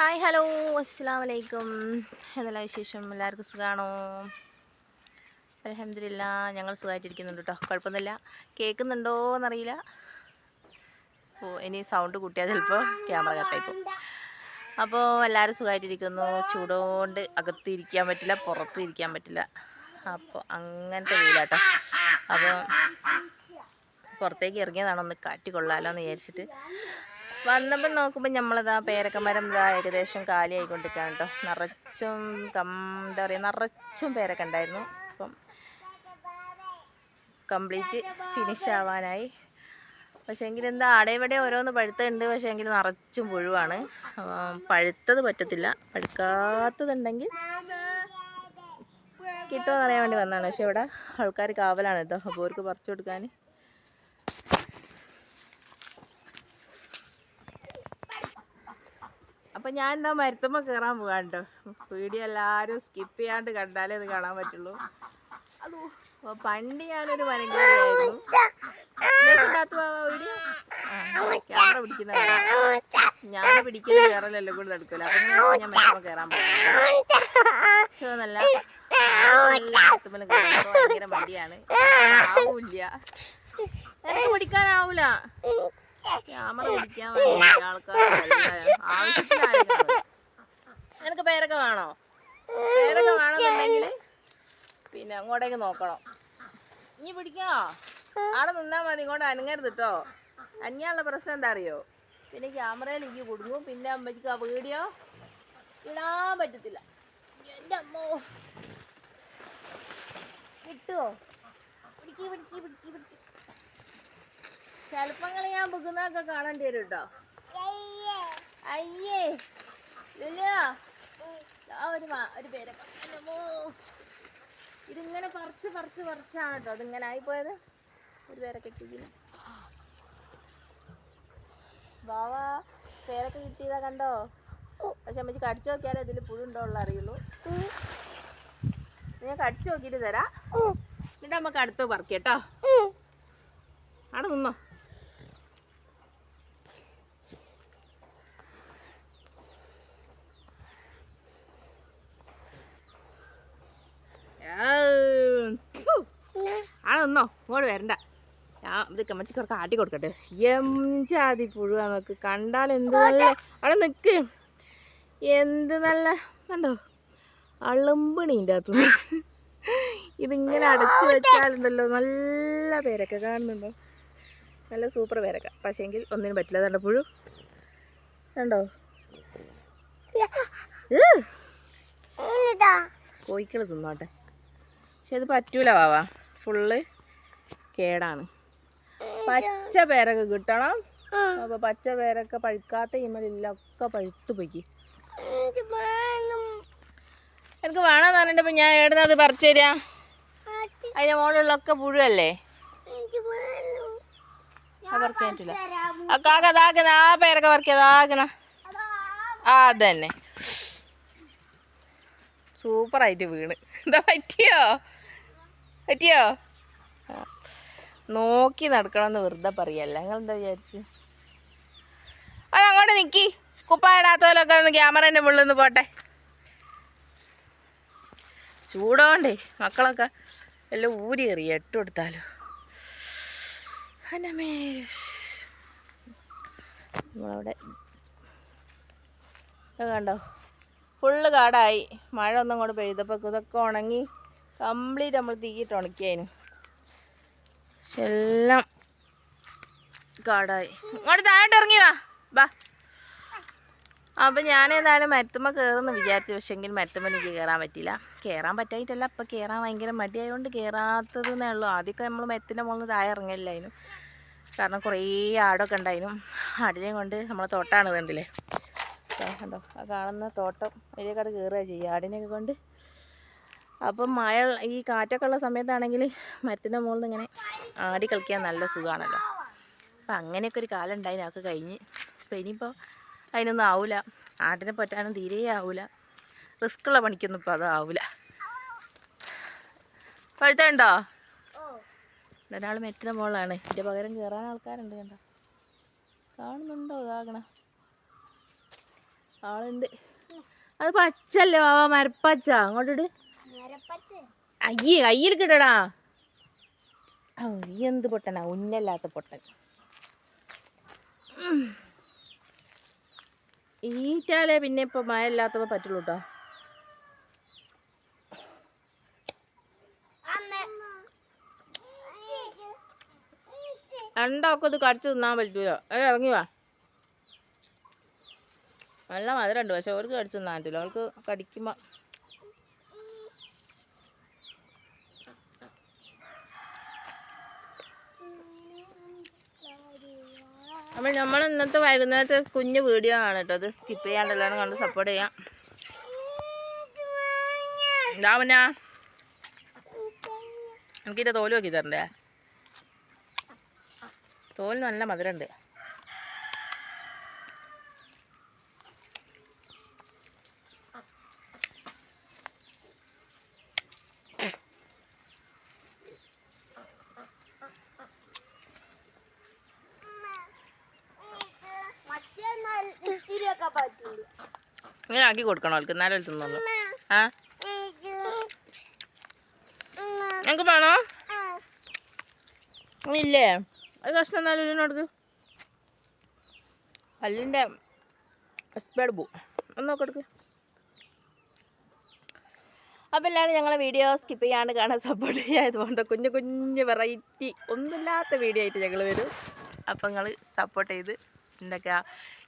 Hi hello അസ്സാം വലൈക്കും എന്തെല്ലാം വിശേഷം? എല്ലാവർക്കും സുഖമാണോ അലഹമില്ല ഞങ്ങൾ സുഖമായിട്ടിരിക്കുന്നുണ്ട് കേട്ടോ കുഴപ്പമൊന്നുമില്ല. കേൾക്കുന്നുണ്ടോ എന്നറിയില്ല. ഓ ഇനി സൗണ്ട് കൂട്ടിയാൽ ചിലപ്പോൾ ക്യാമറ കട്ടായി പോകും. അപ്പോൾ എല്ലാവരും സുഖമായിട്ടിരിക്കുന്നു ചൂടുകൊണ്ട് അകത്ത് ഇരിക്കാൻ പറ്റില്ല പുറത്ത് ഇരിക്കാൻ പറ്റില്ല. അപ്പോൾ അങ്ങനത്തെ വെയിലാട്ടോ അപ്പോൾ പുറത്തേക്ക് ഇറങ്ങിയതാണോ ഒന്ന് കാറ്റ് കൊള്ളാലോ എന്ന് വിചാരിച്ചിട്ട്. വന്നപ്പോൾ നോക്കുമ്പോൾ നമ്മളതാ പേരക്കമരം ഇതാ ഏകദേശം കാലിയായിക്കൊണ്ടിരിക്കുകയാണ് കേട്ടോ നിറച്ചും കം എന്താ പറയുക നിറച്ചും പേരക്ക ഉണ്ടായിരുന്നു അപ്പം കംപ്ലീറ്റ് ഫിനിഷ് ആവാനായി. പക്ഷേ എങ്കിൽ എന്താ ആടെ ഇവിടെ ഓരോന്ന് പഴുത്തുണ്ട് പക്ഷേ എങ്കിൽ നിറച്ചും പുഴുവാണ്. പഴുത്തത് പറ്റത്തില്ല. പഴുക്കാത്തതുണ്ടെങ്കിൽ കിട്ടുമെന്നറിയാൻ വേണ്ടി വന്നതാണ്. പക്ഷേ ഇവിടെ ആൾക്കാർ കാവലാണ് കേട്ടോ അപ്പോൾ അവർക്ക് പറിച്ചു കൊടുക്കാൻ അപ്പം ഞാൻ എന്താ മരുത്തുമ്പോൾ കയറാൻ പോകാൻ കേട്ടോ വീഡിയോ എല്ലാവരും സ്കിപ്പ് ചെയ്യാണ്ട് കണ്ടാലേ ഇത് കാണാൻ പറ്റുള്ളൂ. അതോ അപ്പോൾ പണ്ട് ഞാനൊരു മരങ്കറിയായിരുന്നു വീഡിയോ? ക്യാമറ പിടിക്കുന്ന ഞാൻ പിടിക്കുന്ന കയറലെല്ലാം കൂടെ നടക്കില്ല അപ്പം ഞാൻ മരുത്തുമ്പോൾ കയറാൻ പോകാം നല്ല മരത്തുമ്പോൾ ഭയങ്കര മടിയാണ്. ആവൂല്ല. എനിക്ക് പിടിക്കാനാവൂല. ക്യാമറ നിനക്ക് പേരൊക്കെ വേണോ? പേരൊക്കെ വേണമെന്നുണ്ടെങ്കിൽ പിന്നെ അങ്ങോട്ടേക്ക് നോക്കണം. ഇനി പിടിക്കണോ? അവിടെ നിന്നാ മതി ഇങ്ങോട്ട് അനങ്ങരുത് കേട്ടോ അന്യാനുള്ള പ്രശ്നം എന്താ അറിയോ പിന്നെ ക്യാമറയിൽ എനിക്ക് കൊടുക്കും പിന്നെ അമ്മയ്ക്ക് ആ വീഡിയോ ഇടാൻ പറ്റത്തില്ല. എന്റെ അമ്മോ. കിട്ടുമോ ചിലപ്പങ്ങൾ ഞാൻ ബുക്കുന്നതൊക്കെ കാണേണ്ടി വരും കേട്ടോ അയ്യേ. ലുലിയാ ആ ഒരു ഒരു പേരൊക്കെ. ഇതിങ്ങനെ പറിച്ച് പറിച്ച് പറിച്ചാണ് കേട്ടോ. അതിങ്ങനെ ആയിപ്പോയത്. ഒരു പേരൊക്കെ ഇട്ടിരിക്കുന്നു ബാവാ പേരൊക്കെ കിട്ടിയതാ കണ്ടോ? പക്ഷെ അമ്മച്ചി കടിച്ചു നോക്കിയാലേ ഇതിൽ പുഴുണ്ടോ ഉള്ള അറിയുള്ളൂ. ഞാൻ കടിച്ചു നോക്കിയിട്ട് തരാം. എന്നിട്ട് നമുക്ക് അടുത്ത് പറിക്കാം കേട്ടോ. അവിടെ നിന്നോ ആടെ നിന്നോ? ഇങ്ങോട്ട് വരണ്ട. ഞാൻ ഇത് കമ്മച്ചി കുറച്ച് ആട്ടി കൊടുക്കട്ടെ. എംജാതി പുഴുവാ നമുക്ക് കണ്ടാൽ എന്ത് നല്ല അവിടെ നിൽക്ക് എന്ത് നല്ല കണ്ടോ? അളുമ്പണിന്റെ അകത്ത് ഇതിങ്ങനെ അടച്ചു വെച്ചാലുണ്ടല്ലോ. നല്ല പേരൊക്കെ കാണുന്നുണ്ടോ? നല്ല സൂപ്പർ പേരക്ക. പക്ഷേങ്കിൽ ഒന്നിനും പറ്റില്ല. കണ്ടോ പുഴു? കണ്ടോ? കോഴിക്കൾ തിന്നോട്ടെ. പക്ഷെ അത് പറ്റൂല വാവ. ഫുള്ള് കേടാണ്. പച്ച പേരൊക്കെ കിട്ടണം. അപ്പോൾ പച്ച പേരൊക്കെ പഴുക്കാത്ത ഇമലൊക്കെ പഴുത്തു പോയി. എനിക്ക് വേണമെന്ന് ഞാൻ എവിടുന്ന് അത് പറിച്ചു തരാം? അതിന്റെ മുകളിലുള്ളൊക്കെ പുഴുവല്ലേ? ആ ആ പേരൊക്കെ പറിക്കുക അതാക്കണ ആ അത് തന്നെ സൂപ്പറായിട്ട് വീണ്. എന്താ പറ്റിയോ? പറ്റിയോ? നോക്കി നടക്കണമെന്ന് വെറുതെ പറയല്ല നിങ്ങൾ എന്താ വിചാരിച്ച്? അത് അങ്ങോട്ട് നിക്കി. കുപ്പായിടാത്തവരൊക്കെ ഒന്ന് ക്യാമറേന്റെ മുകളിൽ നിന്ന് പോട്ടെ. ചൂടോണ്ടേ മക്കളൊക്കെ എല്ലാം ഊരി എറിയ. എട്ട് കൊടുത്താലോ. അനമേഷ് നമ്മളവിടെ കണ്ടോ? ഫുള്ള് കാടായി. മഴ ഒന്നും കൂടെ പെയ്തപ്പോൾ ഇതൊക്കെ ഉണങ്ങി കംപ്ലീറ്റ് നമ്മൾ തീയിട്ട് ഉണക്കിയതിന് പക്ഷെ എല്ലാം കാടായി. ഇങ്ങോട്ട് താഴോട്ട് ഇറങ്ങി വാ. ബാ. അപ്പം ഞാൻ ഏതായാലും മരത്തുമ്മ കയറുമെന്ന് വിചാരിച്ചു. പക്ഷേ എങ്കിൽ മരത്തുമ്മ എനിക്ക് കയറാൻ പറ്റില്ല കയറാൻ പറ്റായിട്ടല്ല. അപ്പം കയറാൻ ഭയങ്കര മടിയായതുകൊണ്ട് കയറാത്തത് എന്നേ ഉള്ളൂ. ആദ്യമൊക്കെ നമ്മൾ മരത്തിന്റെ മുകളിൽ നിന്ന് താഴെ ഇറങ്ങില്ലായിരുന്നു കാരണം കുറേ ആടൊക്കെ ഉണ്ടായിരുന്നു. ആടിനെയും കൊണ്ട് നമ്മളെ തോട്ടമാണ് കണ്ടില്ലേ. കണ്ടോ? ആ കാണുന്ന തോട്ടം അതിലേക്കാട് കയറുക ചെയ്യുക. ആടിനെയൊക്കെ കൊണ്ട് അപ്പം മഴ ഈ കാറ്റൊക്കെ ഉള്ള സമയത്താണെങ്കിൽ മരത്തിന്റെ മുകളിൽ ഇങ്ങനെ ആടി കളിക്കാൻ നല്ല സുഖമാണല്ലോ. അപ്പം അങ്ങനെയൊക്കെ ഒരു കാലം ഉണ്ടായിന് അതൊക്കെ കഴിഞ്ഞ് അപ്പം ഇനിയിപ്പോൾ അതിനൊന്നും ആവില്ല ആടിനെ പറ്റാനും തീരെ ആവില്ല റിസ്ക്കുള്ള പണിക്കൊന്നും ഇപ്പോൾ അതാവില്ല പഴുത്തുണ്ടോ ഒരാൾ മെറ്റിന്റെ മുകളിലാണ്. ഇതിന്റെ പകരം കയറാൻ ആൾക്കാരുണ്ട് കണ്ടോ? കാണുന്നുണ്ടോ? ഇതാകണ. ആളുണ്ട്. അത് പച്ചല്ലേ വാവാ? മരപ്പച്ച. അങ്ങോട്ടിട്ട് അയ്യേ കയ്യിൽ കിട്ടടാ ഓ എന്ത് പൊട്ടനാ? ഉന്നല്ലാത്ത പൊട്ടൻ. ഈറ്റാലെ പിന്നെ ഇപ്പൊ മഴ ഇല്ലാത്തപ്പോ പറ്റുള്ളൂ കേട്ടോ രണ്ടൊക്കെ ഇത് കടിച്ചു തിന്നാൻ പറ്റൂല. അത് ഇറങ്ങി വാ. നല്ല മധുരണ്ട് പക്ഷെ അവർക്ക് കടിച്ചു തിന്നാൻ പറ്റില്ല അവൾക്ക് കടിക്കുമ്പോൾ അപ്പോൾ നമ്മൾ ഇന്നത്തെ വൈകുന്നേരത്തെ കുഞ്ഞ് വീഡിയോ ആണ് കേട്ടോ. അത് സ്കിപ്പ് ചെയ്യാണ്ടെല്ലാം കണ്ട് സപ്പോർട്ട് ചെയ്യാം. എന്താ പിന്നെ എനിക്കിന്റെ തോൽ നോക്കി തരണ്ടേ? തോൽ നല്ല മധുരമുണ്ട് ഇച്ചിരിയൊക്കെ പറ്റുള്ളൂ ഇങ്ങനെ ആക്കി കൊടുക്കണം അവൾക്ക്. എന്നാലും അവൾ തിന്നുള്ളൂ ആ? ഞങ്ങൾക്ക് വേണോ? ഇല്ലേ? ഒരു കഷ്ണം എന്നാലും ഇതിനോടക്ക് പല്ലിന്റെ സ്പേഡ് പോവും ഒന്ന് നോക്കെടുക്ക് അപ്പോൾ എല്ലാവരും ഞങ്ങളെ വീഡിയോ സ്കിപ്പ് ചെയ്യാണ്ട് കാണാൻ സപ്പോർട്ട് ചെയ്യാതുകൊണ്ട് കുഞ്ഞു കുഞ്ഞു വെറൈറ്റി ഒന്നുമില്ലാത്ത വീഡിയോ ആയിട്ട് ഞങ്ങൾ വരും. അപ്പം നിങ്ങൾ സപ്പോർട്ട് ചെയ്ത് എന്തൊക്കെയാ?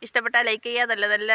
ഇഷ്ടപ്പെട്ടാൽ ലൈക്ക് ചെയ്യുക. നല്ല നല്ല